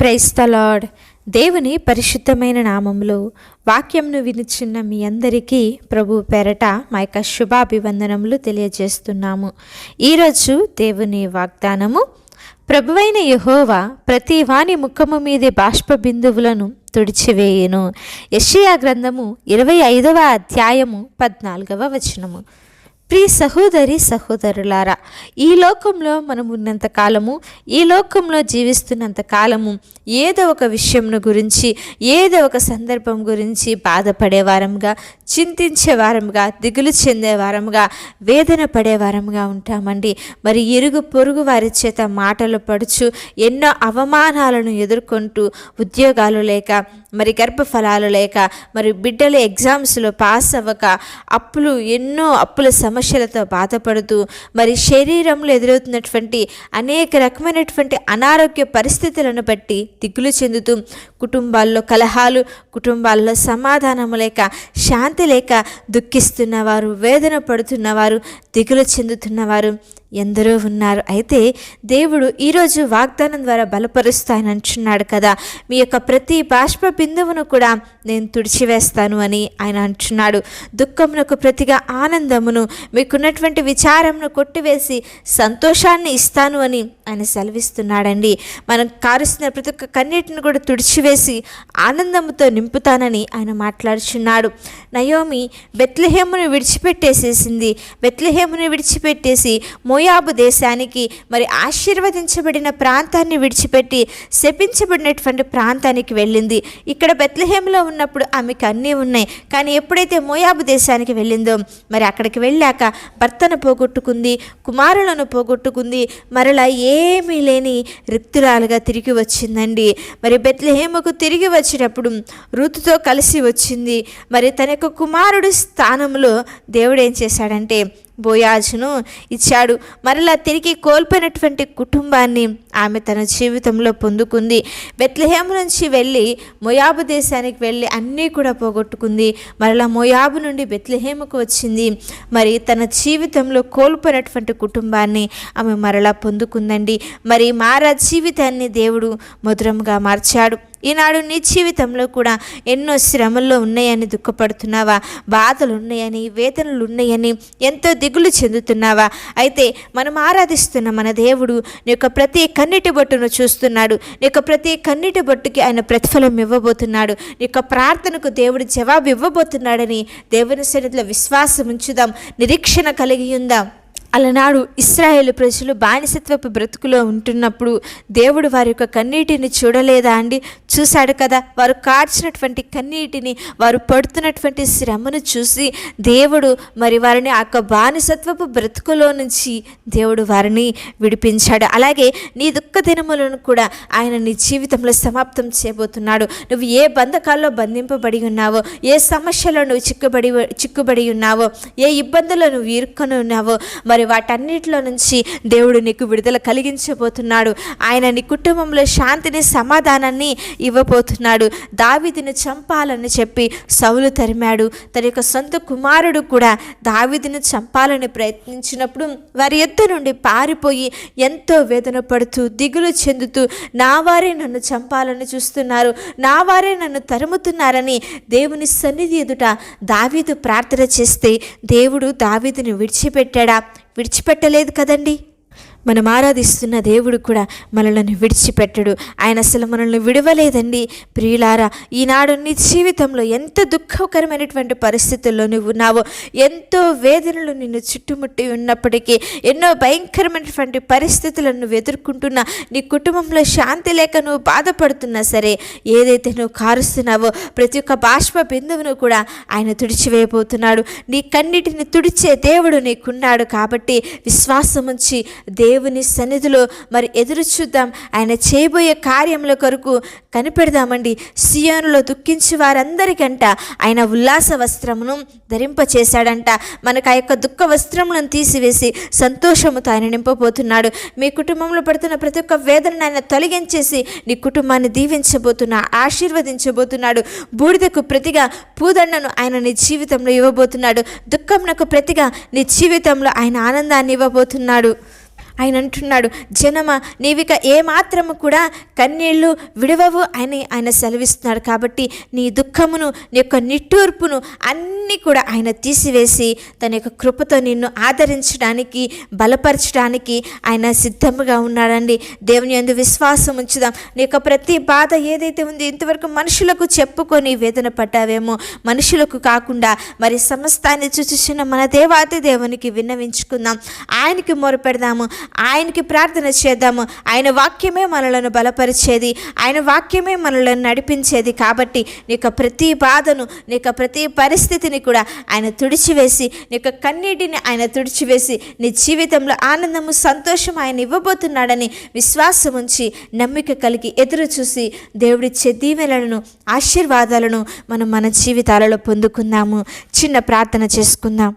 Praise the Lord దేవుని పరిశుద్ధమైన నామంలో వాక్యంను వినిచున్న మీ అందరికీ ప్రభు పెరట మా యొక్క శుభాభివందనములు తెలియజేస్తున్నాము. ఈరోజు దేవుని వాగ్దానము ప్రభువైన యహోవా ప్రతి వాని ముఖము మీది బాష్ప బిందువులను తుడిచివేయును. యషియా గ్రంథము ఇరవై ఐదవ అధ్యాయము పద్నాలుగవ వచనము. ప్రియ సహోదరి సహోదరులారా ఈ లోకంలో మనం ఉన్నంత కాలము ఈ లోకంలో జీవిస్తున్నంత కాలము ఏదో ఒక విషయంను గురించి ఏదో ఒక సందర్భం గురించి బాధపడే చింతించేవారంగా చింతించే వారంగా దిగులు చెందే వారంగా వేదన పడేవారంగా ఉంటామండి. మరి ఇరుగు పొరుగు వారి చేత మాటలు పడుచు ఎన్నో అవమానాలను ఎదుర్కొంటూ ఉద్యోగాలు లేక మరి గర్భఫలాలు లేక మరి బిడ్డలు ఎగ్జామ్స్లో పాస్ అవ్వక అప్పులు ఎన్నో అప్పుల సమస్యలతో బాధపడుతూ మరి శరీరంలో ఎదురవుతున్నటువంటి అనేక రకమైనటువంటి అనారోగ్య పరిస్థితులను బట్టి దిగులు చెందుతూ కుటుంబాల్లో కలహాలు కుటుంబాల్లో సమాధానం లేక శాంతి లేక దుఃఖిస్తున్నవారు వేదన పడుతున్నవారు దిగులు చెందుతున్నవారు ఎందరో ఉన్నారు. అయితే దేవుడు ఈరోజు వాగ్దానం ద్వారా బలపరుస్తాయని అంటున్నాడు కదా. మీ యొక్క ప్రతి బాష్ప బిందువును కూడా నేను తుడిచివేస్తాను అని ఆయన అంటున్నాడు. దుఃఖమునకు ప్రతిగా ఆనందమును మీకున్నటువంటి విచారమును కొట్టివేసి సంతోషాన్ని ఇస్తాను అని ఆయన సెలవిస్తున్నాడండి. మనం కారుస్తున్న ప్రతి ఒక్క కన్నీటిని కూడా తుడిచివేసి ఆనందంతో నింపుతానని ఆయన మాట్లాడుచున్నాడు. నయోమి బెత్లహేమును విడిచిపెట్టేసేసింది. బెత్లహేమును విడిచిపెట్టేసి మోయాబు దేశానికి మరి ఆశీర్వదించబడిన ప్రాంతాన్ని విడిచిపెట్టి శపించబడినటువంటి ప్రాంతానికి వెళ్ళింది. ఇక్కడ బెత్లహేములో ఉన్నప్పుడు ఆమెకు అన్నీ ఉన్నాయి. కానీ ఎప్పుడైతే మోయాబు దేశానికి వెళ్ళిందో మరి అక్కడికి వెళ్ళాక భర్తను పోగొట్టుకుంది కుమారులను పోగొట్టుకుంది మరలా ఏ ఏమీ లేని రిక్తురాలుగా తిరిగి వచ్చిందండి. మరి బెత్లహేమకు తిరిగి వచ్చినప్పుడు ఋతుతో కలిసి వచ్చింది. మరి తన యొక్క కుమారుడి స్థానంలో దేవుడు ఏం చేశాడంటే బోయాజ్ను ఇచ్చాడు. మరలా తిరిగి కోల్పోయినటువంటి కుటుంబాన్ని ఆమె తన జీవితంలో పొందుకుంది. బెత్లహేము నుంచి వెళ్ళి మొయాబు దేశానికి వెళ్ళి అన్నీ కూడా పోగొట్టుకుంది. మరలా మొయాబు నుండి బెత్లహేముకు వచ్చింది. మరి తన జీవితంలో కోల్పోయినటువంటి కుటుంబాన్ని ఆమె మరలా పొందుకుందండి. మరి మారా జీవితాన్ని దేవుడు మధురంగా మార్చాడు. ఈనాడు నీ జీవితంలో కూడా ఎన్నో శ్రమల్లో ఉన్నాయని దుఃఖపడుతున్నావా? బాధలు ఉన్నాయని వేదనలు ఉన్నాయని ఎంతో దిగులు చెందుతున్నావా? అయితే మనం ఆరాధిస్తున్న మన దేవుడు నీ యొక్క ప్రతి కన్నిటి బొట్టును చూస్తున్నాడు. నీ యొక్క ప్రతి కన్నిటి బొట్టుకి ఆయన ప్రతిఫలం ఇవ్వబోతున్నాడు. నీ యొక్క ప్రార్థనకు దేవుడు జవాబు ఇవ్వబోతున్నాడని దేవుని సన్నిధిలో విశ్వాసం ఉంచుదాం. నిరీక్షణ కలిగి ఉందాం. అలనాడు ఇస్రాయేల్ ప్రజలు బానిసత్వపు బ్రతుకులో ఉంటున్నప్పుడు దేవుడు వారి యొక్క కన్నీటిని చూడలేదా అండి? చూశాడు కదా వారు కార్చినటువంటి కన్నీటిని వారు పడుతున్నటువంటి శ్రమను చూసి దేవుడు మరి వారిని ఆ యొక్క బానిసత్వపు బ్రతుకులో నుంచి దేవుడు వారిని విడిపించాడు. అలాగే నీ దుఃఖ దినములను కూడా ఆయన నీ జీవితంలో సమాప్తం చేయబోతున్నాడు. నువ్వు ఏ బంధకాల్లో బంధింపబడి ఉన్నావో ఏ సమస్యలో నువ్వు చిక్కుబడి చిక్కుబడి ఉన్నావో ఏ ఇబ్బందుల్లో నువ్వు ఇరుక్కొని ఉన్నావో మరి వాటన్నిటిలో నుంచి దేవుడు నీకు విడుదల కలిగించబోతున్నాడు. ఆయన నీ కుటుంబంలో శాంతిని సమాధానాన్ని ఇవ్వబోతున్నాడు. దావిదిని చంపాలని చెప్పి సౌలు తరిమాడు. తన యొక్క సొంత కుమారుడు కూడా దావిదిని చంపాలని ప్రయత్నించినప్పుడు వారి ఎద్దు నుండి పారిపోయి ఎంతో వేదన పడుతూ దిగులు చెందుతూ నా వారే నన్ను చంపాలని చూస్తున్నారు. నా వారే నన్ను తరుముతున్నారని దేవుని సన్నిధి ఎదుట దావీదు ప్రార్థన చేస్తే దేవుడు దావీదుని విడిచిపెట్టాడా? విడిచిపెట్టలేదు కదండి? మనం ఆరాధిస్తున్న దేవుడు కూడా మనల్ని విడిచిపెట్టడు. ఆయన అసలు మనల్ని విడవలేదండి. ప్రియులారా ఈనాడు నీ జీవితంలో ఎంత దుఃఖకరమైనటువంటి పరిస్థితుల్లో నువ్వు ఉన్నావో ఎంతో వేదనలు నిన్ను చుట్టుముట్టి ఉన్నప్పటికీ ఎన్నో భయంకరమైనటువంటి పరిస్థితులను నువ్వు ఎదుర్కొంటున్నా నీ కుటుంబంలో శాంతి లేక నువ్వు బాధపడుతున్నా సరే ఏదైతే నువ్వు కారుస్తున్నావో ప్రతి ఒక్క బాష్ప బిందువును కూడా ఆయన తుడిచివేయబోతున్నాడు. నీ కన్నిటిని తుడిచే దేవుడు నీకున్నాడు కాబట్టి విశ్వాసం ఉంచి దేవుని సన్నిధిలో మరి ఎదురు చూద్దాం. ఆయన చేయబోయే కార్యముల కొరకు కనిపెడదామండి. సియోనులో దుఃఖించి వారందరికంట ఆయన ఉల్లాస వస్త్రమును ధరింపచేశాడంట. మనకు ఆ యొక్క దుఃఖ వస్త్రములను తీసివేసి సంతోషముతో ఆయన నింపబోతున్నాడు. మీ కుటుంబంలో పడుతున్న ప్రతి ఒక్క వేదనను ఆయన తొలగించేసి నీ కుటుంబాన్ని దీవించబోతున్నా ఆశీర్వదించబోతున్నాడు. బూడిదకు ప్రతిగా పూదండను ఆయన నీ జీవితంలో ఇవ్వబోతున్నాడు. దుఃఖంనకు ప్రతిగా నీ జీవితంలో ఆయన ఆనందాన్ని ఇవ్వబోతున్నాడు. ఆయన అంటున్నాడు జనమ నీవిక ఏమాత్రము కూడా కన్నీళ్ళు విడవవు అని ఆయన సెలవిస్తున్నాడు. కాబట్టి నీ దుఃఖమును నీ యొక్క నిట్టూర్పును అన్నీ కూడా ఆయన తీసివేసి తన యొక్క కృపతో నిన్ను ఆదరించడానికి బలపరచడానికి ఆయన సిద్ధముగా ఉన్నాడండి. దేవుని యందు విశ్వాసం ఉంచుదాం. నీ యొక్క ప్రతి బాధ ఏదైతే ఉంది ఇంతవరకు మనుషులకు చెప్పుకొని వేదన పడ్డావేమో. మనుషులకు కాకుండా మరి సమస్తాన్ని చూచుచున్న మన దేవాతి దేవునికి విన్నవించుకుందాం. ఆయనకి మొరపెడదాము. ఆయనకి ప్రార్థన చేద్దాము. ఆయన వాక్యమే మనలను బలపరిచేది. ఆయన వాక్యమే మనలను నడిపించేది కాబట్టి నీ యొక్క ప్రతి బాధను నీ యొక్క ప్రతి పరిస్థితిని కూడా ఆయన తుడిచివేసి నీ యొక్క కన్నీటిని ఆయన తుడిచివేసి నీ జీవితంలో ఆనందము సంతోషం ఆయన ఇవ్వబోతున్నాడని విశ్వాసం ఉంచి నమ్మిక కలిగి ఎదురు చూసి దేవుడిచ్చే దీవెనలను ఆశీర్వాదాలను మనం మన జీవితాలలో పొందుకుందాము. చిన్న ప్రార్థన చేసుకుందాం.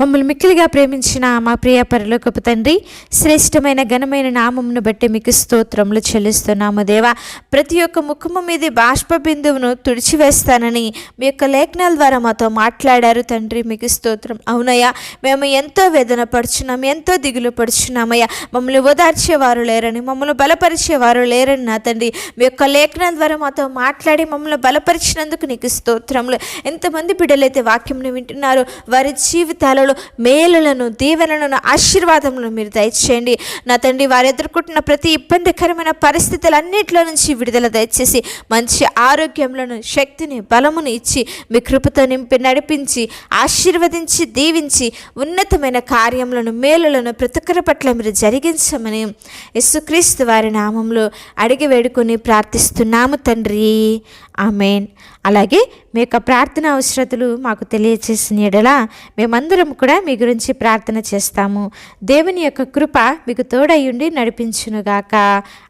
మమ్మల్ని మిక్కిలిగా ప్రేమించిన మా ప్రియ పరలోకపు తండ్రి శ్రేష్టమైన ఘనమైన నామమును బట్టి మీకు స్తోత్రములు చెల్లిస్తున్నాము దేవా. ప్రతి ఒక్క ముఖము మీద బాష్ప బిందువును తుడిచివేస్తానని మీ యొక్క లేఖనాల ద్వారా మాతో మాట్లాడారు తండ్రి మీకు స్తోత్రం. అవునయ్యా మేము ఎంతో వేదన పడుచున్నాం ఎంతో దిగులు పడుచున్నామయ్యా. మమ్మల్ని ఓదార్చేవారు లేరని మమ్మల్ని బలపరిచేవారు లేరని నా తండ్రి. మీ యొక్క లేఖనాల ద్వారా మాతో మాట్లాడి మమ్మల్ని బలపరిచినందుకు నీకు స్తోత్రములు. ఎంతమంది బిడ్డలైతే వాక్యంను వింటున్నారో వారి జీవితాలలో మేలులను దీవెనలను ఆశీర్వాదములను మీరు దయచేయండి. నా తండ్రి వారు ఎదుర్కొంటున్న ప్రతి ఇబ్బందికరమైన పరిస్థితులన్నింటిలో నుంచి విడుదల దయచేసి మంచి ఆరోగ్యములను శక్తిని బలమును ఇచ్చి మీ కృపతో నింపి నడిపించి ఆశీర్వదించి దీవించి ఉన్నతమైన కార్యములను మేలులను ప్రతి ఒక్కరి పట్ల మీరు జరిగించమని యేసుక్రీస్తు వారి నామంలో అడిగి వేడుకొని ప్రార్థిస్తున్నాము తండ్రి. ఆమెన్. అలాగే మీ యొక్క ప్రార్థన అవసరతలు మాకు తెలియచేసిన ఎడలా మేమందరం కూడా మీ గురించి ప్రార్థన చేస్తాము. దేవుని యొక్క కృప మీకు తోడయ్యుండి నడిపించునుగాక.